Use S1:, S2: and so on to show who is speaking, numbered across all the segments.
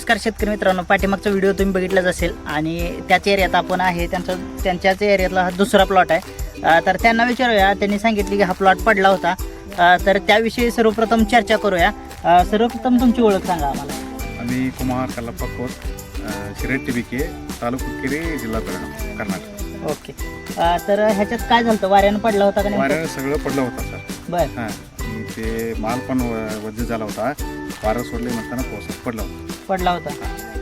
S1: शेतकरी मित्रांनो पाठीमागचा व्हिडिओ तुम्ही बघितलाच असेल आणि त्याच एरियात आपण आहे त्यांचा त्यांच्याच एरियातला हा दुसरा प्लॉट आहे. तर त्यांना विचारूया त्यांनी सांगितले की हा प्लॉट पडला होता. तर त्याविषयी सर्वप्रथम चर्चा करूया. सर्वप्रथम तुमची ओळख सांगा आम्हाला.
S2: आम्ही कुमार कल्लप्पा खोत शिरेट टिबिके तालुका केरी जिल्हा परिणाम कर्नाटक.
S1: ओके. तर ह्याच्यात काय झालं होतं? वाऱ्यानं पडला होता का नाही
S2: वाऱ्यानं सगळं पडलं होतं सर.
S1: बरं.
S2: हां. ते माल पण व- वज्ज झाला होता. वारं सोडले म्हणताना पावसात पडलं होतं.
S1: पडला होता.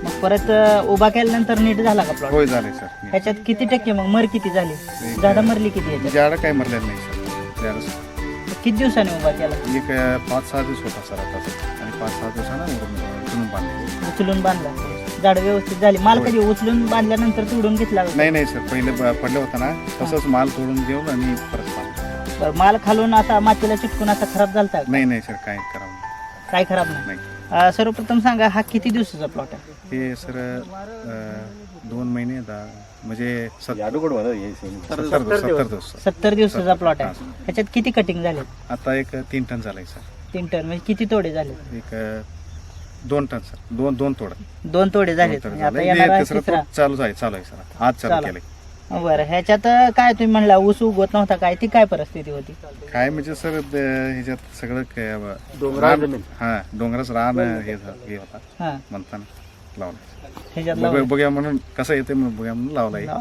S1: मग परत अ, उभा केल्यानंतर नीट झाला का प्लॉट
S2: होय झालंय सर
S1: ह्याच्यात किती टक्के मग? मर किती झाली? झाडं मरली किती ह्याच्यात?
S2: झाडं काही मरलेलं नाही सर झाडं
S1: किती दिवसांनी उभा केला?
S2: एक अं, पाच सहा दिवस होता सर आता सर. आणि पाच सहा दिवसानं उचलून बांधले.
S1: उचलून बांधला. झाड व्यवस्थित झाली. माल कधी उचलून बांधल्यानंतर तोडून घेतला का?
S2: नाही नाही सर पहिले ब- पडलं होतं ना तसंच माल तोडून घेऊन आणि परत बांधलं.
S1: बरं, माल खालून असा मातीला चिटकून असा खराब झालता का?
S2: नाही नाही सर काय नाही.
S1: काय खराब नाही. अं, सर्वप्रथम सांगा हा किती दिवसाचा प्लॉट आहे?
S2: हे सर अं, दोन महिने दहा म्हणजे सत- सत्तर दिवस सत्तर दिवस.
S1: सत्तर दिवसाचा प्लॉट आहे. ह्याच्यात किती कटिंग झाले?
S2: आता एक तीन टन झालाय सर.
S1: तीन टन म्हणजे किती तोडे झाले?
S2: एक अं, दोन टन सर. दोन दोन तोड.
S1: दोन तोडे झाले
S2: दोन टन
S1: आता
S2: झालंय.
S1: येणारा
S2: हे तिसरं
S1: तिसरा.
S2: तोड चालू आहे चालू आहे सर. आज चालू
S1: चालू.
S2: केलंय.
S1: बरं ह्याच्यात काय तुम्ही म्हणला ऊस उगवत नव्हता काय? ती काय परिस्थिती होती?
S2: काय म्हणजे सर द- ह्याच्यात सगळं काय- रान हा डोंगराच रान हे झा- हे होता.
S1: हा.
S2: म्हणताना लावलं.
S1: ह्याच्यात
S2: बघूया म्हणून कसं येते म्हणून बघूया म्हणून लावलाय. हा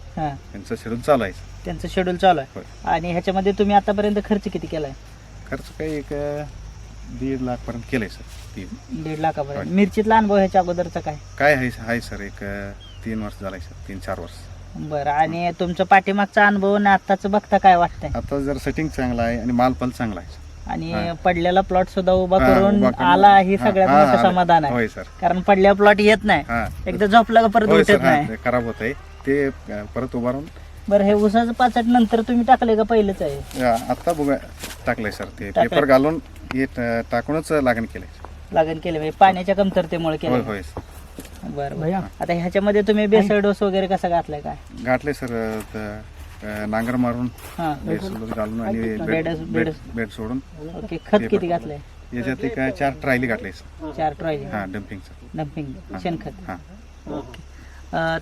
S1: हा.
S2: यांचं शेड्यूल चालू आहे
S1: त्यांचं शेड्यूल चालू आहे.
S2: होय.
S1: आणि ह्याच्यामध्ये तुम्ही आतापर्यंत खर्च किती केलाय?
S2: खर्च काही एक अं, दीड लाख पर्यंत केलंय सर. तीन.
S1: दीड लाखापर्यंत. मिरचीतला अनुभव ह्याच्या अगोदरचा काय?
S2: काय आहे आहे सर एक अं, तीन वर्ष झालंय सर. तीन चार वर्ष.
S1: बरं. आणि तुमचा पाठीमागचा अनुभव आणि आत्ताचं बघता काय वाटतंय?
S2: आता जर सेटिंग चांगलं आहे आणि माल पण चांगला आहे
S1: आणि
S2: हा.
S1: पडलेला प्लॉट सुद्धा उभा
S2: हा,
S1: करून
S2: उभा करून-
S1: आला ही
S2: हा,
S1: सगळ्यात
S2: हा,
S1: मोठं
S2: आला.
S1: समाधान आहे.
S2: होय सर.
S1: कारण पडल्या प्लॉट येत नाही.
S2: हा.
S1: एकदा झोपला का परत
S2: होय सर
S1: उठत
S2: हा,
S1: नाही.
S2: ते खराब होत आहे ते परत उभा राहून
S1: बरं हे उसाचं पाचट नंतर तुम्ही टाकले का पहिलंच आहे?
S2: आता बघा टाकलंय सर ते
S1: टाकलंय.
S2: पेपर घालून हे ट- टाकूनच लागण केलंय.
S1: लागण केले म्हणजे पाण्याच्या कमतरतेमुळे
S2: होय
S1: केलं
S2: होय
S1: बरं बरं. आता ह्याच्यामध्ये तुम्ही बेसळ डोस वगैरे कसा घातलाय काय?
S2: घातले सर नांगर मारून
S1: हा
S2: बेड सोडून घालून आणि
S1: बेड-
S2: सोडून
S1: ओके खत किती घातलंय?
S2: याच्यात एक चार ट्रायली घातले सर.
S1: चार ट्रॉय
S2: हा डम्पिंगचं
S1: डम्पिंग शेणखत.
S2: हा.
S1: ओके.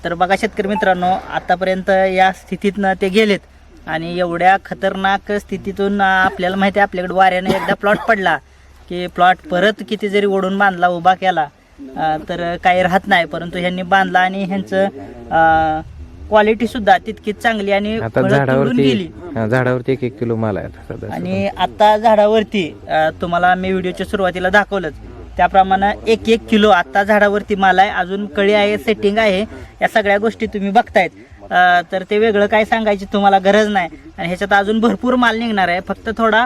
S1: तर बघा शेतकरी मित्रांनो आतापर्यंत या स्थितीतनं ते गेलेत. आणि एवढ्या खतरनाक स्थितीतून आपल्याला माहिती आहे आपल्याकडे वाऱ्याने एकदा प्लॉट पडला की प्लॉट परत किती जरी ओढून बांधला उभा केला तर काही राहत नाही. परंतु ह्यांनी बांधला आणि ह्यांचं क्वालिटी सुद्धा तितकीच चांगली आणि
S3: झाडावरती
S1: गेली.
S3: झाडावरती एक एक किलो माल आहे
S1: आणि आता झाडावरती तुम्हाला मी व्हिडिओच्या सुरुवातीला दाखवलंच. त्याप्रमाणे एक एक किलो आता झाडावरती माल आहे. अजून कळी आहे सेटिंग आहे. या सगळ्या गोष्टी तुम्ही बघतायत. तर ते वेगळं काय सांगायची तुम्हाला गरज नाही. आणि ह्याच्यात अजून भरपूर माल निघणार आहे. फक्त थोडा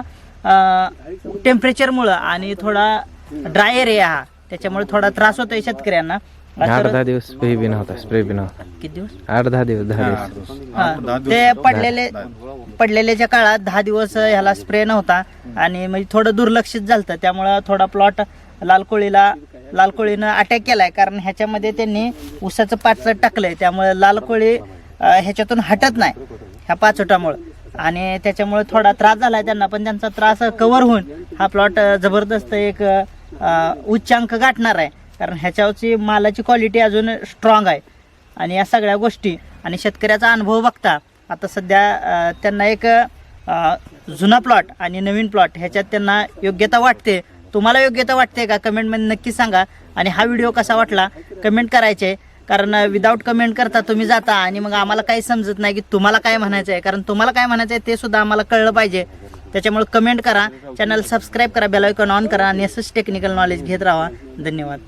S1: टेम्परेचरमुळं आणि थोडा ड्राय एरिया हा. त्याच्यामुळे थोडा त्रास होतोय शेतकऱ्यांना. अ,
S3: आठ
S1: तर-
S3: दहा दिवस स्प्रे बी नव्हता स्प्रे बी नव्हता.
S1: किती दिवस?
S3: आठ दहा दिवस. दहा
S2: हा,
S3: दिवस
S1: ते पडलेले पडलेल्याच्या काळात दहा दिवस ह्याला स्प्रे नव्हता. आणि म्हणजे थोडं दुर्लक्षित झालं त्यामुळं थोडा प्लॉट लाल कोळीला लाल कोळीनं अटॅक केलाय. कारण ह्याच्यामध्ये त्यांनी ऊसाचं पाचट टाकलंय. त्यामुळे लाल कोळी ह्याच्यातून हटत नाही ह्या पाचोटामुळं आणि त्याच्यामुळे थोडा त्रास झालाय त्यांना पण त्यांचा त्रास कव्हर होऊन हा प्लॉट जबरदस्त एक उच्चांक गाठणार आहे. कारण ह्याच्यावरची मालाची क्वालिटी अजून स्ट्रॉंग आहे. आणि या सगळ्या गोष्टी आणि शेतकऱ्याचा अनुभव बघता आता सध्या त्यांना एक जुना प्लॉट आणि नवीन प्लॉट ह्याच्यात त्यांना योग्यता वाटते. तुम्हाला योग्यता वाटते का? कमेंटमध्ये नक्की सांगा. आणि हा व्हिडिओ कसा वाटला? कमेंट करायचे. कारण विदाऊट कमेंट करता तुम्ही जाता आणि मग आम्हाला काही समजत नाही की तुम्हाला काय म्हणायचं आहे कारण तुम्हाला काय म्हणायचं आहे ते सुद्धा आम्हाला कळलं पाहिजे. त्याच्यामुळे कमेंट करा. चॅनल सबस्क्राईब करा बेल आयकॉन ऑन करा आणि असंच टेक्निकल नॉलेज घेत राहा. धन्यवाद.